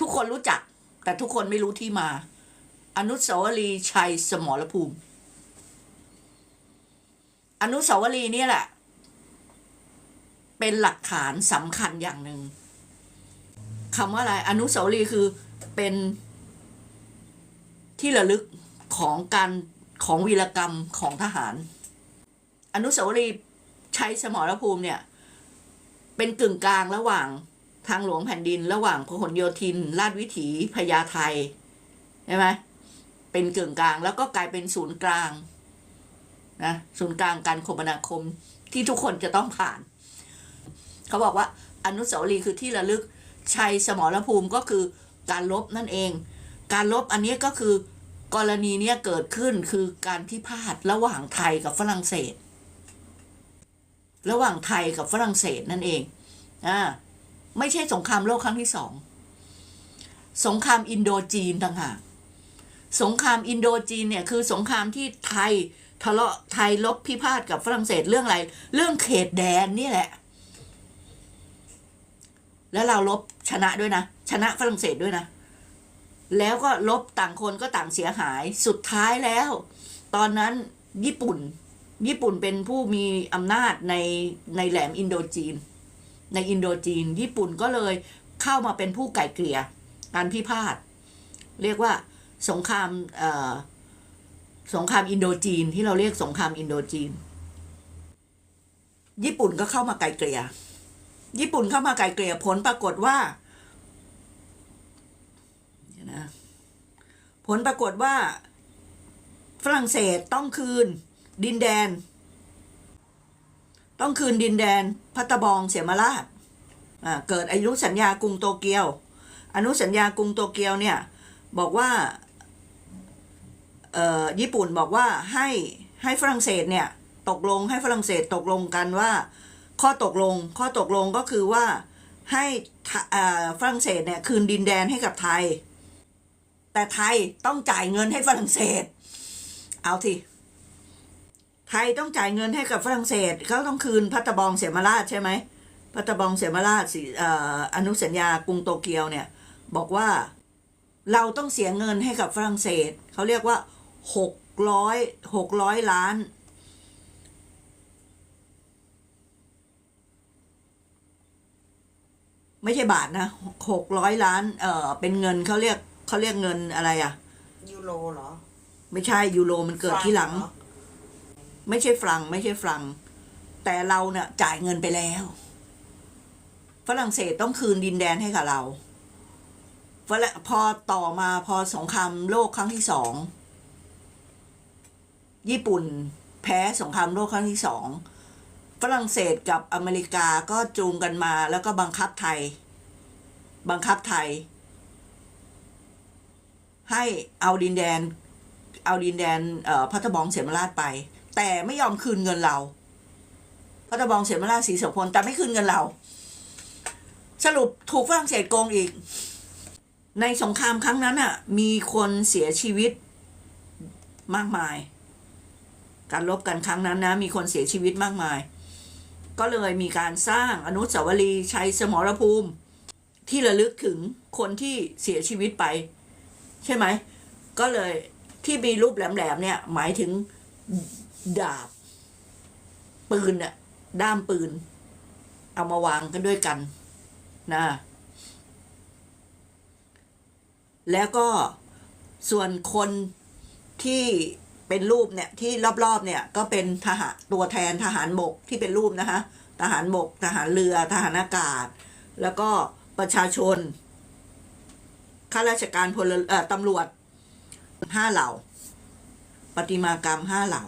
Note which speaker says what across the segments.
Speaker 1: ทุกคนรู้จัก แต่ทุกคนไม่รู้ที่มา อนุสาวรีย์ชัยสมรภูมิ อนุสาวรีย์นี่แหละ เป็นหลักฐานสำคัญอย่างหนึ่งคำว่าอะไร อนุสาวรีย์คือเป็นที่ระลึกของการของวีรกรรมของทหาร อนุสาวรีย์ชัยสมรภูมิเนี่ย เป็นกึ่งกลางระหว่าง ทางหลวงแผ่นดินระหว่างพหลโยธินลาดวิถีพญาไทใช่ไหมเป็นเกึ่งกลางแล้วก็กลายเป็นศูนย์กลางนะศูนย์กลางการคมนาคมที่ทุกคนจะต้องผ่าน เขาบอกว่าอนุสาวรีย์คือที่ระลึกชัยสมรภูมิก็คือการลบนั่นเอง การลบอันนี้ก็คือกรณีเนี้ยเกิดขึ้นคือการพิพาทระหว่างไทยกับฝรั่งเศส ระหว่างไทยกับฝรั่งเศสนั่นเองอ่า ไม่ใช่สงครามโลกครั้งที่สอง สงครามอินโดจีนต่างหากสงครามอินโดจีนเนี่ยคือสงครามที่ไทยทะเลาะไทยลบพิพาทกับฝรั่งเศสเรื่องอะไร เรื่องเขตแดนนี่แหละ แล้วเราลบชนะด้วยนะ ชนะฝรั่งเศสด้วยนะ แล้วก็ลบต่างคนก็ต่างเสียหายสุดท้ายแล้ว ตอนนั้นญี่ปุ่น ญี่ปุ่นเป็นผู้มีอำนาจในในแหลมอินโดจีน ในอินโดจีน ญี่ปุ่นก็เลยเข้ามาเป็นผู้ไก่เกลี่ยการพิพาทเรียกว่าสงครามอ่อสงครามอินโดจีนที่เราเรียกสงครามอินโดจีน ญี่ปุ่นก็เข้ามาไก่เกลี่ยญี่ปุ่นเข้ามาไก่เกลี่ยผลปรากฏว่านะผลปรากฏว่าฝรั่งเศสต้องคืน ดินแดน ต้องคืนดินแดนพัตตบองเสียมาราชเกิดอนุสัญญากรุงโตเกียว อนุสัญญากรุงโตเกียวเนี่ยบอกว่าเอ่อญี่ปุ่นบอกว่าให้ให้ฝรั่งเศสเนี่ยตกลงให้ฝรั่งเศสตกลงกันว่า ข้อตกลงข้อตกลงก็คือว่าให้ฝรั่งเศสเนี่ยคืนดินแดนให้กับไทย แต่ไทยต้องจ่ายเงินให้ฝรั่งเศส เอาที ทยต้องจ่ายเงินให้กับฝรั่งเศสเขาต้องคืนพัตตบองเสียมาราชใช่ไหมพัตตบองเสียมาราชสิเอ่ออนุสัญญากรุงโตเกียวเนี่ยบอกว่าเราต้องเสียเงินให้กับฝรั่งเศสเขาเรียกว่าหกร้อยหกร้อยล้านไม่ใช่บาทนะหกร้อยล้าน เออเป็นเงินเขาเรียกเขาเรียกเงินอะไรอะ่ะ
Speaker 2: ยูโรเหรอ
Speaker 1: ไม่ใช่ยูโรมันเกิดที่หลัง
Speaker 2: ฟรัเรอ
Speaker 1: ไม่ใช่ฟรังไม่ใช่ฟรัง แต่เราเนี่ยจ่ายเงินไปแล้ว ฝรั่งเศสต้องคืนดินแดนให้กับเราพอต่อมาพอสงครามโลกครั้งที่สองญี่ปุ่นแพ้สงครามโลกครั้งที่สองฝรั่งเศสกับอเมริกาก็จูงกันมาแล้วก็บังคับไทย บังคับไทย ให้เอาดินแดน เอาดินแดนเอ่อพัทบองเสมราชไป แต่ไม่ยอมคืนเงินเราพัทบองเสมราชศรีโสพลแต่ไม่คืนเงินเรา สรุปถูกฝรั่งเศสโกงอีก ในสงครามครั้งนั้นอะ มีคนเสียชีวิตมากมาย การรบกันครั้งนั้นนะ มีคนเสียชีวิตมากมาย ก็เลยมีการสร้างอนุสาวรีย์ชัยสมรภูมิ ที่ระลึกถึงคนที่เสียชีวิตไป ใช่ไหม ก็เลยที่มีรูปแหลมๆเนี่ย หมายถึง ดาบ ปืนอะด้ามปืน เอามาวางกันด้วยกันนะแล้วก็ส่วนคนที่เป็นรูปเนี่ยที่รอบๆเนี่ยก็เป็นทหารตัวแทนทหารบกที่เป็นรูปนะคะทหารบก ทหารเรือทหารอากาศ แล้วก็ประชาชนข้าราชการพลเอ่อตำรวจห้าเหล่าปฏิมากรรมห้าเหล่า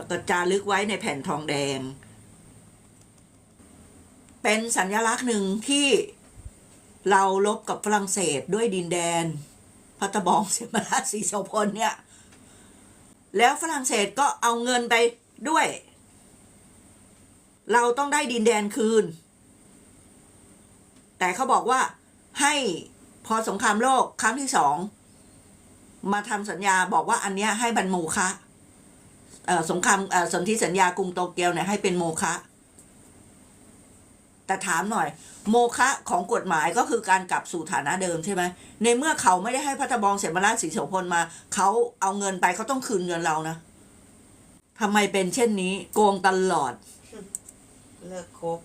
Speaker 1: แล้วก็จารึกไว้ในแผ่นทองแดง เป็นสัญลักษณ์หนึ่งที่เราลบกับฝรั่งเศสด้วยดินแดนพัตตบองเสมาราชสีโสพลเนี่ยแล้วฝรั่งเศสก็เอาเงินไปด้วย เราต้องได้ดินแดนคืน แต่เขาบอกว่าให้พอสงครามโลกครั้งที่สองมาทำสัญญาบอกว่าอันเนี้ยให้บันโมคะเอ่อ สงครามสนธิสัญญากรุงโตเกียวเนี่ยให้เป็นโมคะแต่ถามหน่อย โมฆะของกฎหมายก็คือการกลับสู่ฐานะเดิมใช่ไหมในเมื่อเขาไม่ได้ให้พัทบองเสมราชศรีโสพลมา เขาเอาเงินไปเขาต้องคืนเงินเรานะทำไมเป็นเช่นนี้ โกงตลอด
Speaker 2: เลิกคบ